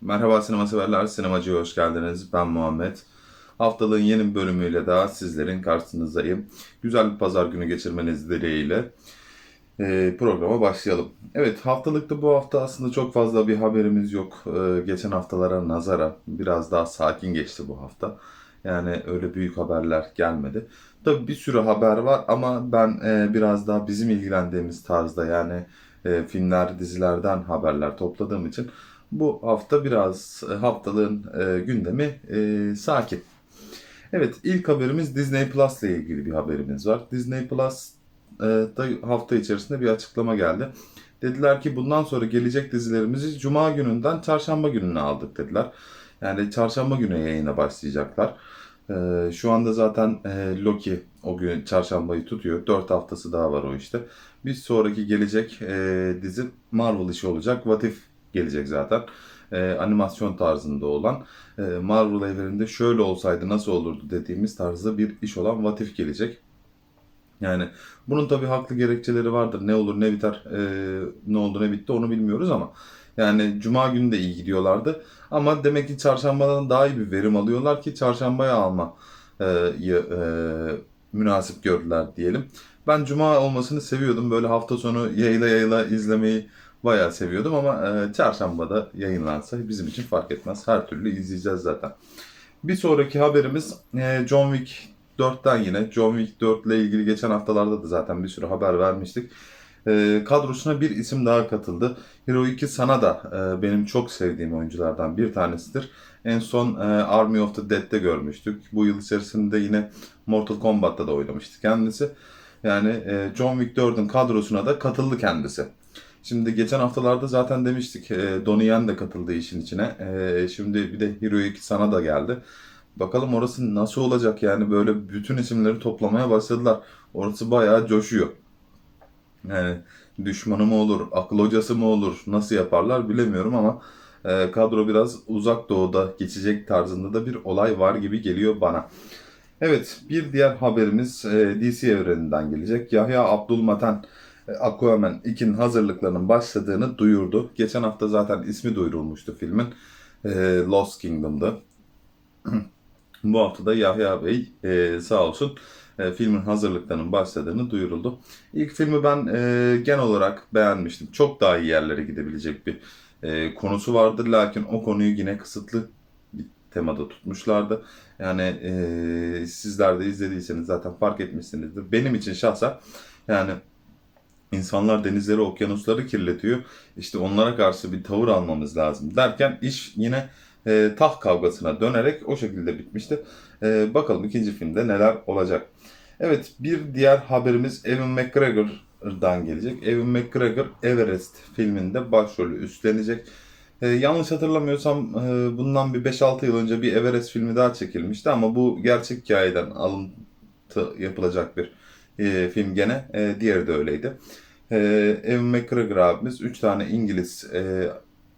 Merhaba sinema severler, sinemacıya hoş geldiniz. Ben Muhammed. Haftalığın yeni bir bölümüyle daha sizlerin karşınızdayım. Güzel bir pazar günü geçirmeniz dileğiyle e, programa başlayalım. Evet, haftalıkta bu hafta aslında çok fazla bir haberimiz yok. E, geçen haftalara nazara biraz daha sakin geçti bu hafta. Yani öyle büyük haberler gelmedi. Tabii bir sürü haber var ama ben e, biraz daha bizim ilgilendiğimiz tarzda yani e, filmler, dizilerden haberler topladığım için bu hafta biraz e, haftalığın e, gündemi e, sakin. Evet ilk haberimiz Disney Plus ile ilgili bir haberimiz var. Disney Plus e, da hafta içerisinde bir açıklama geldi. Dediler ki bundan sonra gelecek dizilerimizi Cuma gününden Çarşamba gününe aldık dediler. Yani Çarşamba günü yayına başlayacaklar. E, şu anda zaten e, Loki o gün Çarşambayı tutuyor. 4 haftası daha var o işte. Bir sonraki gelecek e, dizi Marvel işi olacak. What If gelecek zaten. E, animasyon tarzında olan e, Marvel evreninde şöyle olsaydı nasıl olurdu dediğimiz tarzda bir iş olan What If gelecek. Yani bunun tabii haklı gerekçeleri vardır. Ne olur ne biter, e, ne oldu ne bitti onu bilmiyoruz ama yani Cuma günü de iyi gidiyorlardı. Ama demek ki çarşambadan daha iyi bir verim alıyorlar ki çarşambaya alma e, e, münasip gördüler diyelim. Ben Cuma olmasını seviyordum. Böyle hafta sonu yayla yayla izlemeyi bayağı seviyordum ama e, çarşambada yayınlansa bizim için fark etmez. Her türlü izleyeceğiz zaten. Bir sonraki haberimiz e, John Wick 4'ten yine. John Wick 4 ile ilgili geçen haftalarda da zaten bir sürü haber vermiştik. E, kadrosuna bir isim daha katıldı. Hiroyuki Sana da e, benim çok sevdiğim oyunculardan bir tanesidir. En son e, Army of the Dead'de görmüştük. Bu yıl içerisinde yine Mortal Kombat'ta da oynamıştı kendisi. Yani e, John Wick 4'ün kadrosuna da katıldı kendisi. Şimdi geçen haftalarda zaten demiştik e, Donnie Yen de katıldı işin içine. E, şimdi bir de Hiroyuki Sana da geldi. Bakalım orası nasıl olacak yani böyle bütün isimleri toplamaya başladılar. Orası bayağı coşuyor. Yani düşmanı mı olur, akıl hocası mı olur, nasıl yaparlar bilemiyorum ama e, kadro biraz uzak doğuda geçecek tarzında da bir olay var gibi geliyor bana. Evet bir diğer haberimiz e, DC evreninden gelecek. Yahya Abdülmaten e, Aquaman 2'nin hazırlıklarının başladığını duyurdu. Geçen hafta zaten ismi duyurulmuştu filmin. E, Lost Kingdom'da. Bu hafta da Yahya Bey e, sağ olsun e, filmin hazırlıklarının başladığını duyuruldu. İlk filmi ben e, genel olarak beğenmiştim. Çok daha iyi yerlere gidebilecek bir e, konusu vardı. Lakin o konuyu yine kısıtlı bir temada tutmuşlardı. Yani sizler de izlediyseniz zaten fark etmişsinizdir. Benim için şahsen yani insanlar denizleri, okyanusları kirletiyor. İşte onlara karşı bir tavır almamız lazım derken iş yine e, taht kavgasına dönerek o şekilde bitmişti. E, bakalım ikinci filmde neler olacak. Evet bir diğer haberimiz Evan McGregor'dan gelecek. Evan McGregor Everest filminde başrolü üstlenecek. E, yanlış hatırlamıyorsam e, bundan bir 5-6 yıl önce bir Everest filmi daha çekilmişti ama bu gerçek hikayeden alıntı yapılacak bir e, film gene. E, diğeri de öyleydi. E, Evan McGregor abimiz 3 tane İngiliz e,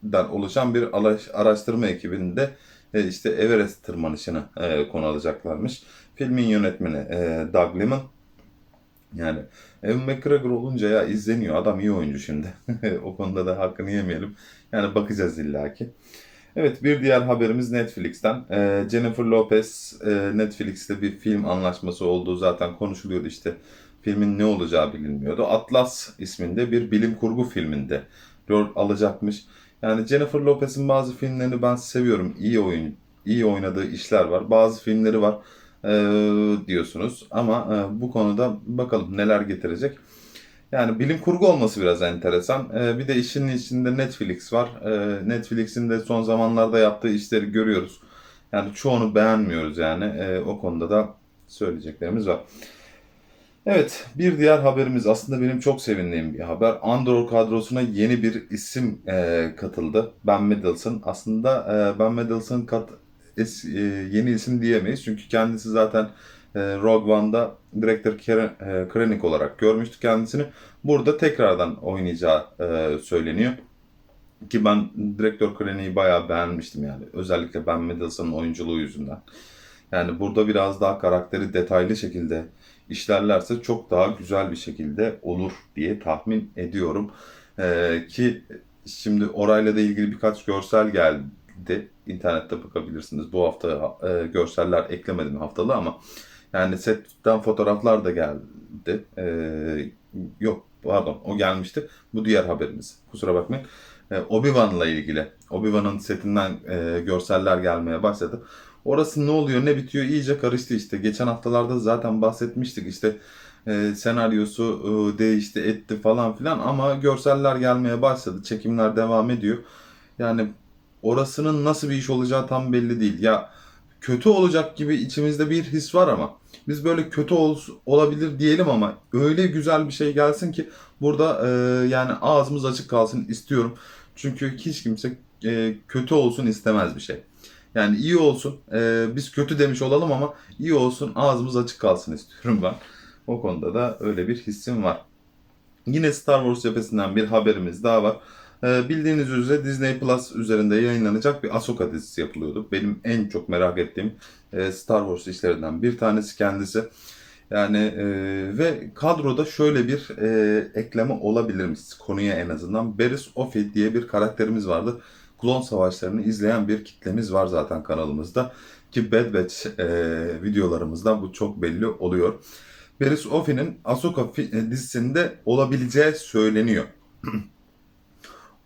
den oluşan bir araştırma ekibinde e, işte Everest tırmanışını e, konu alacaklarmış. Filmin yönetmeni e, Doug Liman. Yani Evan McGregor olunca ya izleniyor. Adam iyi oyuncu şimdi. o konuda da hakkını yemeyelim. Yani bakacağız illaki. Evet bir diğer haberimiz Netflix'ten. E, Jennifer Lopez e, Netflix'te bir film anlaşması olduğu zaten konuşuluyordu işte. Filmin ne olacağı bilinmiyordu. Atlas isminde bir bilim kurgu filminde rol alacakmış. Yani Jennifer Lopez'in bazı filmlerini ben seviyorum. İyi oyun, iyi oynadığı işler var. Bazı filmleri var e, diyorsunuz. Ama e, bu konuda bakalım neler getirecek. Yani bilim kurgu olması biraz enteresan. E, bir de işin içinde Netflix var. E, Netflix'in de son zamanlarda yaptığı işleri görüyoruz. Yani çoğunu beğenmiyoruz yani. E, o konuda da söyleyeceklerimiz var. Evet, bir diğer haberimiz aslında benim çok sevindiğim bir haber. Andor kadrosuna yeni bir isim e, katıldı. Ben Mendelsohn. Aslında e, Ben Mendelsohn kat, es, e, yeni isim diyemeyiz. Çünkü kendisi zaten e, Rogue One'da Director Krennic olarak görmüştük kendisini. Burada tekrardan oynayacağı e, söyleniyor. Ki ben Director Krennic'i bayağı beğenmiştim yani. Özellikle Ben Mendelsohn'un oyunculuğu yüzünden. Yani burada biraz daha karakteri detaylı şekilde işlerlerse çok daha güzel bir şekilde olur diye tahmin ediyorum. Ee, ki şimdi orayla da ilgili birkaç görsel gel de internette bakabilirsiniz. Bu hafta e, görseller eklemedim haftalı ama yani setten fotoğraflar da geldi. E, yok pardon o gelmişti. Bu diğer haberimiz. Kusura bakmayın. E, Obi-Wan'la ilgili. Obi-Wan'ın setinden e, görseller gelmeye başladı. Orası ne oluyor ne bitiyor iyice karıştı işte. Geçen haftalarda zaten bahsetmiştik işte e, senaryosu e, değişti etti falan filan ama görseller gelmeye başladı. Çekimler devam ediyor. Yani orasının nasıl bir iş olacağı tam belli değil. Ya kötü olacak gibi içimizde bir his var ama biz böyle kötü ol, olabilir diyelim ama öyle güzel bir şey gelsin ki burada e, yani ağzımız açık kalsın istiyorum. Çünkü hiç kimse e, kötü olsun istemez bir şey. Yani iyi olsun. e, biz kötü demiş olalım ama iyi olsun ağzımız açık kalsın istiyorum ben. O konuda da öyle bir hissim var. Yine Star Wars cephesinden bir haberimiz daha var. Ee, bildiğiniz üzere Disney Plus üzerinde yayınlanacak bir Ahsoka dizisi yapılıyordu. Benim en çok merak ettiğim e, Star Wars işlerinden bir tanesi kendisi. Yani e, ve kadroda şöyle bir e, ekleme olabilirmiş konuya en azından. Beris Offit diye bir karakterimiz vardı. Klon Savaşları'nı izleyen bir kitlemiz var zaten kanalımızda. Ki Bad Batch e, videolarımızda bu çok belli oluyor. Beris Offit'in Ahsoka fi- dizisinde olabileceği söyleniyor.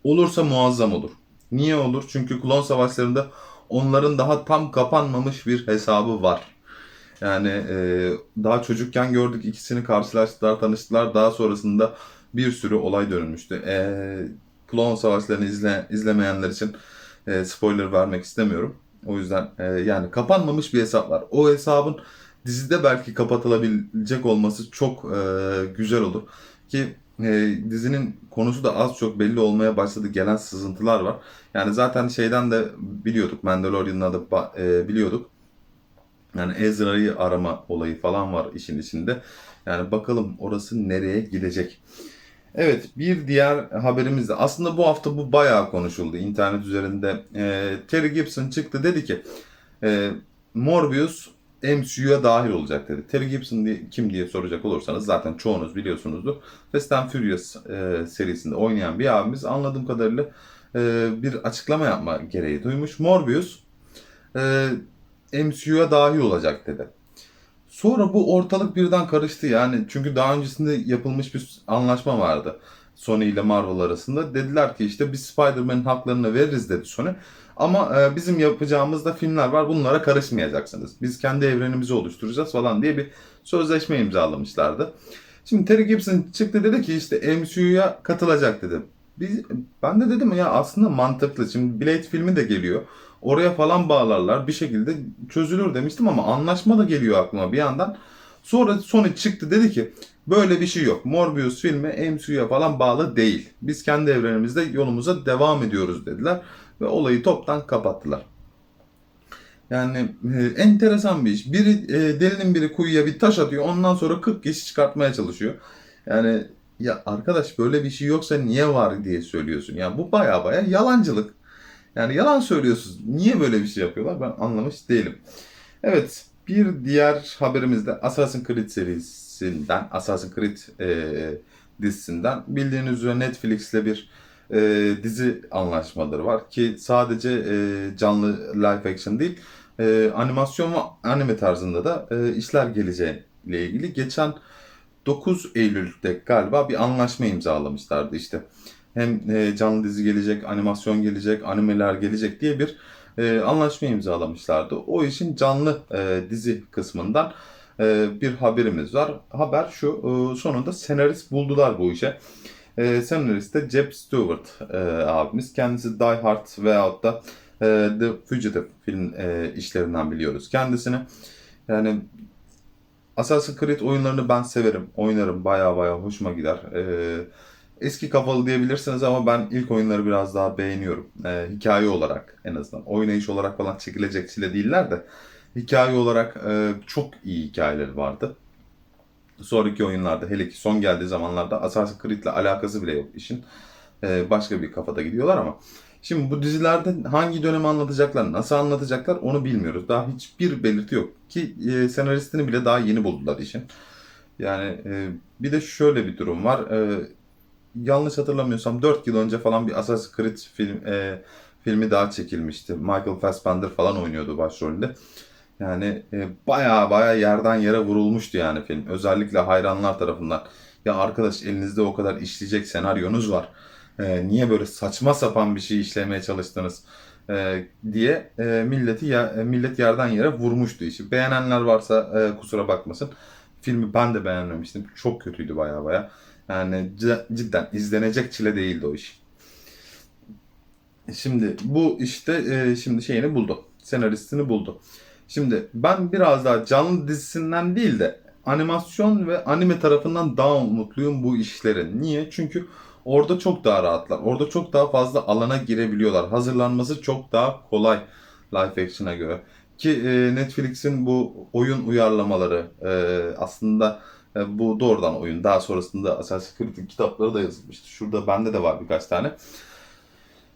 Olursa muazzam olur. Niye olur? Çünkü klon savaşlarında onların daha tam kapanmamış bir hesabı var. Yani e, daha çocukken gördük ikisini karşılaştılar, tanıştılar. Daha sonrasında bir sürü olay dönülmüştü. E, klon savaşlarını izle, izlemeyenler için e, spoiler vermek istemiyorum. O yüzden e, yani kapanmamış bir hesap var. O hesabın dizide belki kapatılabilecek olması çok e, güzel olur. Ki e, dizinin konusu da az çok belli olmaya başladı. Gelen sızıntılar var. Yani zaten şeyden de biliyorduk. Mandalorian'ın adı e, biliyorduk. Yani Ezra'yı arama olayı falan var işin içinde. Yani bakalım orası nereye gidecek. Evet bir diğer haberimiz de aslında bu hafta bu bayağı konuşuldu internet üzerinde. E, Terry Gibson çıktı dedi ki e, Morbius MCU'ya dahil olacak dedi. Terry Gibson diye, kim diye soracak olursanız zaten çoğunuz biliyorsunuzdur. Fast and Furious e, serisinde oynayan bir abimiz anladığım kadarıyla e, bir açıklama yapma gereği duymuş. Morbius e, MCU'ya dahil olacak dedi. Sonra bu ortalık birden karıştı yani çünkü daha öncesinde yapılmış bir anlaşma vardı. Sony ile Marvel arasında. Dediler ki işte biz Spider-Man'in haklarını veririz dedi Sony. Ama e, bizim yapacağımız da filmler var bunlara karışmayacaksınız. Biz kendi evrenimizi oluşturacağız falan diye bir sözleşme imzalamışlardı. Şimdi Terry Gibson çıktı dedi ki işte MCU'ya katılacak dedi. Biz, ben de dedim ya aslında mantıklı. Şimdi Blade filmi de geliyor. Oraya falan bağlarlar bir şekilde çözülür demiştim ama anlaşma da geliyor aklıma bir yandan. Sonra Sony çıktı dedi ki böyle bir şey yok. Morbius filmi MCU'ya falan bağlı değil. Biz kendi evrenimizde yolumuza devam ediyoruz dediler ve olayı toptan kapattılar. Yani e, enteresan bir iş. Biri e, delinin biri kuyuya bir taş atıyor. Ondan sonra 40 kişi çıkartmaya çalışıyor. Yani ya arkadaş böyle bir şey yoksa niye var diye söylüyorsun. Yani bu baya baya yalancılık. Yani yalan söylüyorsunuz. Niye böyle bir şey yapıyorlar ben anlamış değilim. Evet bir diğer haberimiz de Assassin's Creed serisinden, Assassin's Creed e, dizisinden bildiğiniz üzere Netflix'le bir e, dizi anlaşmaları var ki sadece e, canlı live action değil e, animasyon ve anime tarzında da e, işler geleceğiyle ilgili geçen 9 Eylül'de galiba bir anlaşma imzalamışlardı işte. Hem e, canlı dizi gelecek, animasyon gelecek, animeler gelecek diye bir e, anlaşma imzalamışlardı. O işin canlı e, dizi kısmından bir haberimiz var. Haber şu, sonunda senarist buldular bu işe. Senarist de Jeb Stewart abimiz. Kendisi Die Hard veyahut da The Fugitive film işlerinden biliyoruz kendisini. Yani Assassin's Creed oyunlarını ben severim. Oynarım. Baya baya hoşuma gider. E, eski kafalı diyebilirsiniz ama ben ilk oyunları biraz daha beğeniyorum. E, hikaye olarak en azından. Oynayış olarak falan çekilecek çile değiller de. Hikaye olarak e, çok iyi hikayeleri vardı. Sonraki oyunlarda hele ki son geldiği zamanlarda Assassin's Creed'le alakası bile yok işin. E, başka bir kafada gidiyorlar ama. Şimdi bu dizilerde hangi dönemi anlatacaklar, nasıl anlatacaklar onu bilmiyoruz. Daha hiçbir belirti yok. Ki e, senaristini bile daha yeni buldular işin. Yani e, bir de şöyle bir durum var. E, yanlış hatırlamıyorsam 4 yıl önce falan bir Assassin's Creed film e, filmi daha çekilmişti. Michael Fassbender falan oynuyordu başrolünde. Yani e, baya baya yerden yere vurulmuştu yani film. Özellikle hayranlar tarafından. Ya arkadaş elinizde o kadar işleyecek senaryonuz var. E, niye böyle saçma sapan bir şey işlemeye çalıştınız e, diye e, milleti ya, e, millet yerden yere vurmuştu işi. Beğenenler varsa e, kusura bakmasın. Filmi ben de beğenmemiştim. Çok kötüydü baya baya. Yani cidden izlenecek çile değildi o iş. Şimdi bu işte e, şimdi şeyini buldu. Senaristini buldu. Şimdi ben biraz daha canlı dizisinden değil de animasyon ve anime tarafından daha mutluyum bu işlerin. Niye? Çünkü orada çok daha rahatlar. Orada çok daha fazla alana girebiliyorlar. Hazırlanması çok daha kolay live action'a göre. Ki e, Netflix'in bu oyun uyarlamaları e, aslında e, bu doğrudan oyun. Daha sonrasında Assassin's Creed'in kitapları da yazılmıştı. Şurada bende de var birkaç tane.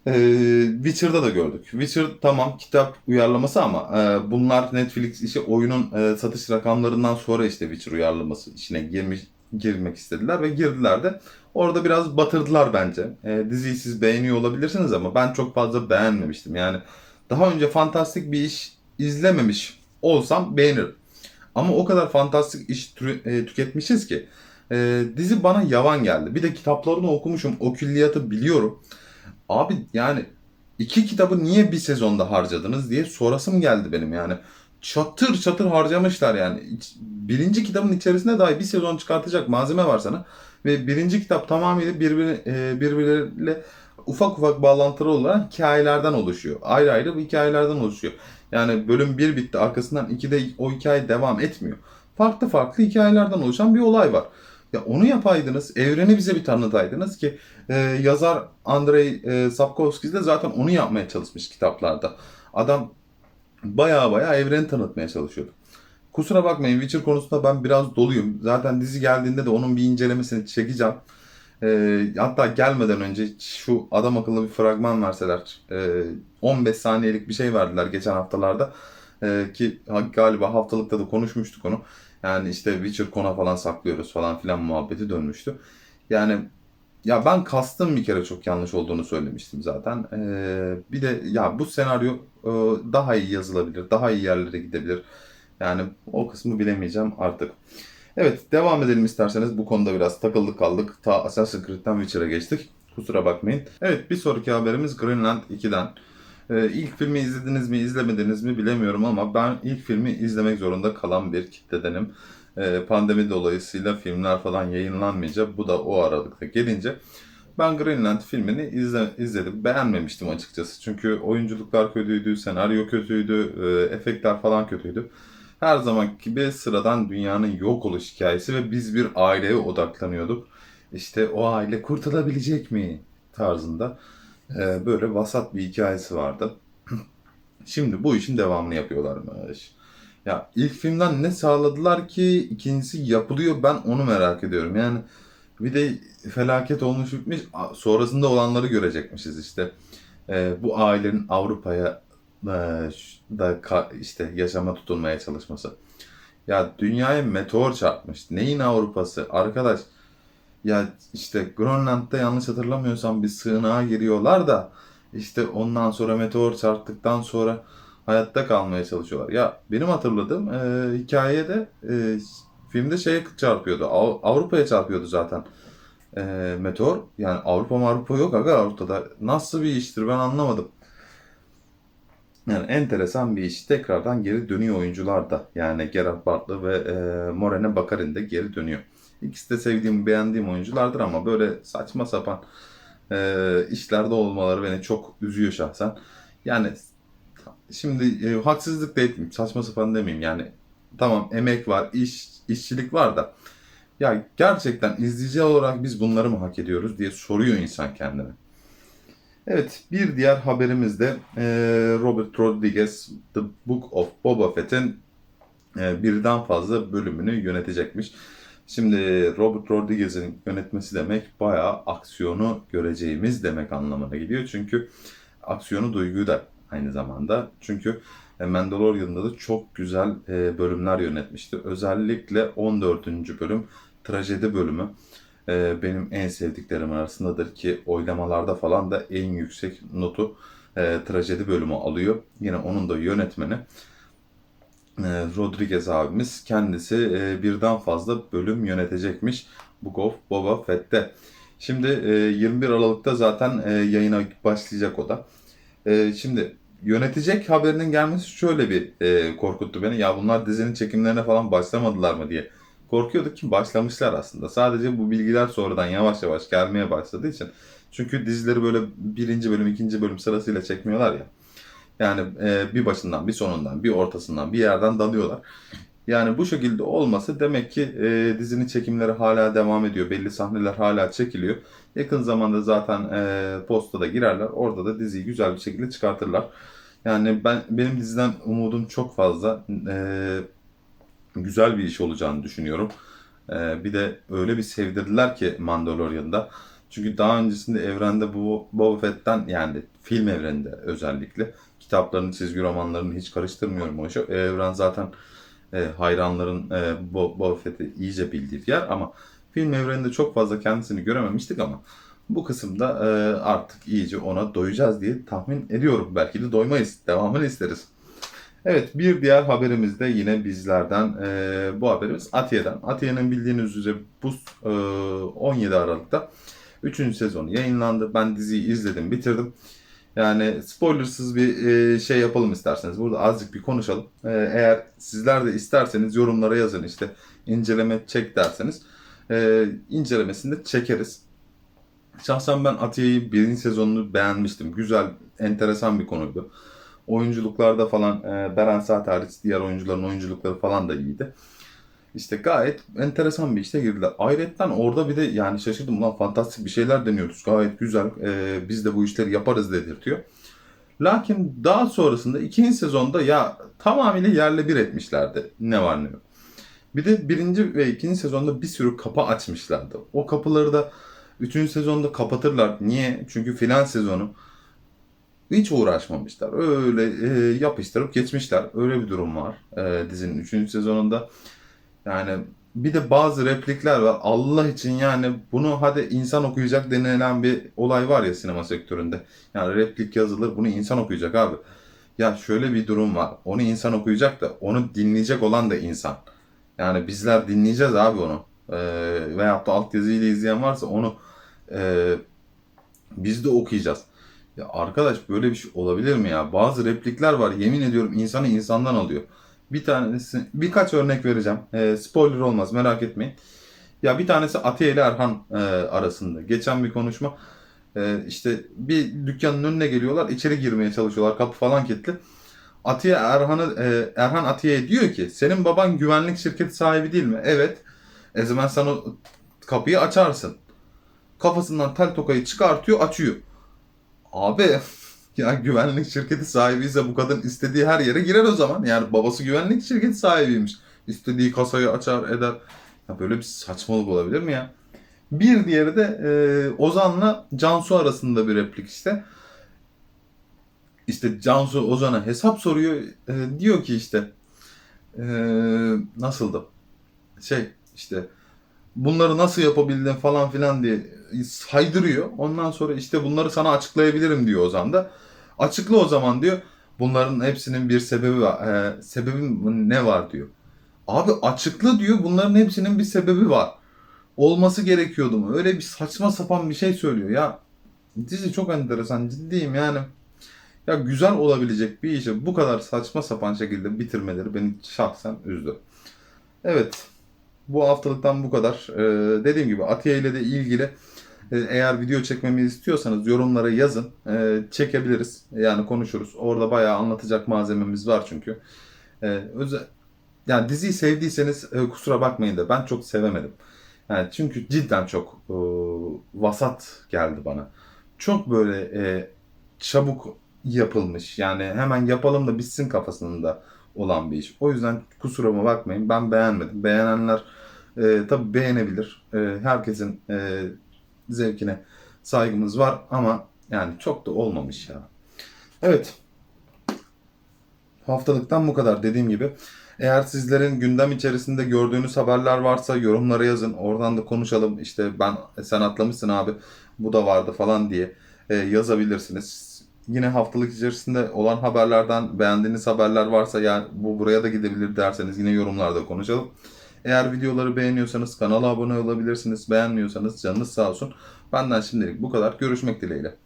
Ee, Witcher'da da gördük. Witcher tamam kitap uyarlaması ama e, bunlar Netflix işi oyunun e, satış rakamlarından sonra işte Witcher uyarlaması içine girmiş girmek istediler ve girdiler de. Orada biraz batırdılar bence. E, diziyi siz beğeniyor olabilirsiniz ama ben çok fazla beğenmemiştim. Yani daha önce fantastik bir iş izlememiş olsam beğenirim. Ama o kadar fantastik iş e, tüketmişiz ki e, dizi bana yavan geldi. Bir de kitaplarını okumuşum, o külliyatı biliyorum. Abi yani iki kitabı niye bir sezonda harcadınız diye sorasım geldi benim yani. Çatır çatır harcamışlar yani. Birinci kitabın içerisinde dahi bir sezon çıkartacak malzeme var sana. Ve birinci kitap tamamıyla birbiri, e, birbirleriyle ufak ufak bağlantılı olarak hikayelerden oluşuyor. Ayrı ayrı bu hikayelerden oluşuyor. Yani bölüm 1 bitti arkasından 2'de o hikaye devam etmiyor. Farklı farklı hikayelerden oluşan bir olay var. Ya onu yapaydınız, evreni bize bir tanıtaydınız ki e, yazar Andrei e, Sapkowski de zaten onu yapmaya çalışmış kitaplarda. Adam baya baya evreni tanıtmaya çalışıyordu. Kusura bakmayın Witcher konusunda ben biraz doluyum. Zaten dizi geldiğinde de onun bir incelemesini çekeceğim. E, hatta gelmeden önce şu adam akıllı bir fragman verseler. e, 15 saniyelik bir şey verdiler geçen haftalarda. E, ki galiba haftalıkta da konuşmuştuk onu. Yani işte Witcher kona falan saklıyoruz falan filan muhabbeti dönmüştü. Yani ya ben kastım bir kere çok yanlış olduğunu söylemiştim zaten. Ee, bir de ya bu senaryo e, daha iyi yazılabilir, daha iyi yerlere gidebilir. Yani o kısmı bilemeyeceğim artık. Evet devam edelim isterseniz. Bu konuda biraz takıldık kaldık. Ta Assassin's Creed'den Witcher'a geçtik. Kusura bakmayın. Evet bir sonraki haberimiz Greenland 2'den. Ee, ilk filmi izlediniz mi izlemediniz mi bilemiyorum ama ben ilk filmi izlemek zorunda kalan bir kitledenim. Ee, pandemi dolayısıyla filmler falan yayınlanmayacak. Bu da o aralıkta gelince ben Greenland filmini izle, izledim. Beğenmemiştim açıkçası. Çünkü oyunculuklar kötüydü, senaryo kötüydü, e, efektler falan kötüydü. Her zaman gibi sıradan dünyanın yok oluş hikayesi ve biz bir aileye odaklanıyorduk. İşte o aile kurtulabilecek mi tarzında e, böyle vasat bir hikayesi vardı. Şimdi bu işin devamını yapıyorlarmış. Ya ilk filmden ne sağladılar ki ikincisi yapılıyor ben onu merak ediyorum. Yani bir de felaket olmuş bitmiş sonrasında olanları görecekmişiz işte. Ee, bu ailenin Avrupa'ya e, da ka- işte yaşama tutunmaya çalışması. Ya dünyaya meteor çarpmış. Neyin Avrupa'sı? Arkadaş ya işte Grönland'da yanlış hatırlamıyorsam bir sığınağa giriyorlar da işte ondan sonra meteor çarptıktan sonra hayatta kalmaya çalışıyorlar. Ya benim hatırladığım e, hikayede e, filmde şeye çarpıyordu. Av- Avrupa'ya çarpıyordu zaten e, meteor. Yani Avrupa Avrupa yok aga Avrupa'da. Nasıl bir iştir ben anlamadım. Yani enteresan bir iş. Tekrardan geri dönüyor oyuncular da. Yani Gerard Butler ve e, Morena Baccarin de geri dönüyor. İkisi de sevdiğim, beğendiğim oyunculardır ama böyle saçma sapan e, işlerde olmaları beni çok üzüyor şahsen. Yani şimdi e, haksızlık da etmeyeyim, saçma sapan demeyeyim yani. Tamam emek var, iş, işçilik var da ya gerçekten izleyici olarak biz bunları mı hak ediyoruz diye soruyor insan kendine. Evet, bir diğer haberimiz de e, Robert Rodriguez The Book of Boba Fett'in e, birden fazla bölümünü yönetecekmiş. Şimdi Robert Rodriguez'in yönetmesi demek bayağı aksiyonu göreceğimiz demek anlamına geliyor. Çünkü aksiyonu duyguyu da aynı zamanda. Çünkü e, Mandalorian'da da çok güzel bölümler yönetmişti. Özellikle 14. bölüm trajedi bölümü e, benim en sevdiklerim arasındadır ki oylamalarda falan da en yüksek notu e, trajedi bölümü alıyor. Yine onun da yönetmeni e, Rodriguez abimiz kendisi e, birden fazla bölüm yönetecekmiş Book of Boba Fett'te. Şimdi e, 21 Aralık'ta zaten e, yayına başlayacak o da. E, şimdi yönetecek haberinin gelmesi şöyle bir e, korkuttu beni. Ya bunlar dizinin çekimlerine falan başlamadılar mı diye. Korkuyorduk ki başlamışlar aslında. Sadece bu bilgiler sonradan yavaş yavaş gelmeye başladığı için. Çünkü dizileri böyle birinci bölüm, ikinci bölüm sırasıyla çekmiyorlar ya. Yani e, bir başından, bir sonundan, bir ortasından, bir yerden dalıyorlar. Yani bu şekilde olması demek ki e, dizinin çekimleri hala devam ediyor. Belli sahneler hala çekiliyor. Yakın zamanda zaten e, postada girerler. Orada da diziyi güzel bir şekilde çıkartırlar. Yani ben benim diziden umudum çok fazla. E, güzel bir iş olacağını düşünüyorum. E, bir de öyle bir sevdirdiler ki Mandalorian'da. Çünkü daha öncesinde evrende bu Boba Fett'ten yani film evreninde özellikle kitaplarını, çizgi romanlarını hiç karıştırmıyorum o işi. Evren zaten e, hayranların e, Bo- Boba Fett'i iyice bildiği bir yer ama film evreninde çok fazla kendisini görememiştik ama bu kısımda e, artık iyice ona doyacağız diye tahmin ediyorum. Belki de doymayız. Devamını isteriz. Evet bir diğer haberimiz de yine bizlerden. E, bu haberimiz Atiye'den. Atiye'nin bildiğiniz üzere bu e, 17 Aralık'ta 3. sezonu yayınlandı. Ben diziyi izledim, bitirdim. Yani spoilersız bir e, şey yapalım isterseniz. Burada azıcık bir konuşalım. E, eğer sizler de isterseniz yorumlara yazın işte inceleme çek derseniz. E, incelemesini de çekeriz. Şahsen ben Atiye'yi birinci sezonunu beğenmiştim. Güzel, enteresan bir konuydu. Oyunculuklarda falan e, Beren Saat hariç diğer oyuncuların oyunculukları falan da iyiydi. İşte gayet enteresan bir işte girdiler. Ayrıca orada bir de yani şaşırdım ulan fantastik bir şeyler deniyoruz. Gayet güzel. e, biz de bu işleri yaparız dedirtiyor. Lakin daha sonrasında ikinci sezonda ya tamamıyla yerle bir etmişlerdi. Ne var ne yok. Bir de birinci ve ikinci sezonda bir sürü kapı açmışlardı. O kapıları da üçüncü sezonda kapatırlar. Niye? Çünkü filan sezonu hiç uğraşmamışlar. Öyle e, yapıştırıp geçmişler. Öyle bir durum var e, dizinin üçüncü sezonunda. Yani bir de bazı replikler var. Allah için yani bunu hadi insan okuyacak denilen bir olay var ya sinema sektöründe. Yani replik yazılır bunu insan okuyacak abi. Ya şöyle bir durum var. Onu insan okuyacak da onu dinleyecek olan da insan. Yani bizler dinleyeceğiz abi onu. Ee, veyahut da altyazıyla izleyen varsa onu e, biz de okuyacağız. Ya arkadaş böyle bir şey olabilir mi ya? Bazı replikler var yemin ediyorum insanı insandan alıyor. Bir tanesi, birkaç örnek vereceğim. E, spoiler olmaz merak etmeyin. Ya bir tanesi Atiye ile Erhan e, arasında. Geçen bir konuşma. E, işte bir dükkanın önüne geliyorlar. içeri girmeye çalışıyorlar. Kapı falan kilitli. Atiye Erhan'ı e, Erhan Atiye'ye diyor ki senin baban güvenlik şirketi sahibi değil mi? Evet. E zaman sen o kapıyı açarsın. Kafasından tel tokayı çıkartıyor açıyor. Abi ya güvenlik şirketi sahibiyse bu kadın istediği her yere girer o zaman. Yani babası güvenlik şirketi sahibiymiş. İstediği kasayı açar eder. Ya böyle bir saçmalık olabilir mi ya? Bir diğeri de e, Ozan'la Cansu arasında bir replik işte. İşte Cansu Ozan'a hesap soruyor. E, diyor ki işte e, nasıldı? Şey işte bunları nasıl yapabildin falan filan diye saydırıyor. Ondan sonra işte bunları sana açıklayabilirim diyor Ozan da. Açıkla o zaman diyor. Bunların hepsinin bir sebebi var. Ee, sebebi ne var diyor. Abi açıkla diyor. Bunların hepsinin bir sebebi var. Olması gerekiyordu mu? Öyle bir saçma sapan bir şey söylüyor. Ya dizi çok enteresan. Ciddiyim yani. Ya güzel olabilecek bir işi bu kadar saçma sapan şekilde bitirmeleri beni şahsen üzdü. Evet. Bu haftalıktan bu kadar. Ee, dediğim gibi Atiye ile de ilgili e, eğer video çekmemi istiyorsanız yorumlara yazın. Ee, çekebiliriz. Yani konuşuruz. Orada bayağı anlatacak malzememiz var çünkü. Ee, özel, yani diziyi sevdiyseniz e, kusura bakmayın da ben çok sevemedim. Yani çünkü cidden çok e, vasat geldi bana. Çok böyle e, çabuk yapılmış. Yani hemen yapalım da bitsin kafasında olan bir iş. O yüzden kusuruma bakmayın. Ben beğenmedim. Beğenenler e, tabii beğenebilir. E, herkesin e, zevkine saygımız var ama yani çok da olmamış ya. Evet. Haftalıktan bu kadar dediğim gibi. Eğer sizlerin gündem içerisinde gördüğünüz haberler varsa yorumlara yazın. Oradan da konuşalım. İşte ben sen atlamışsın abi bu da vardı falan diye e, yazabilirsiniz. yine haftalık içerisinde olan haberlerden beğendiğiniz haberler varsa yani bu buraya da gidebilir derseniz yine yorumlarda konuşalım. Eğer videoları beğeniyorsanız kanala abone olabilirsiniz. Beğenmiyorsanız canınız sağ olsun. Benden şimdilik bu kadar. Görüşmek dileğiyle.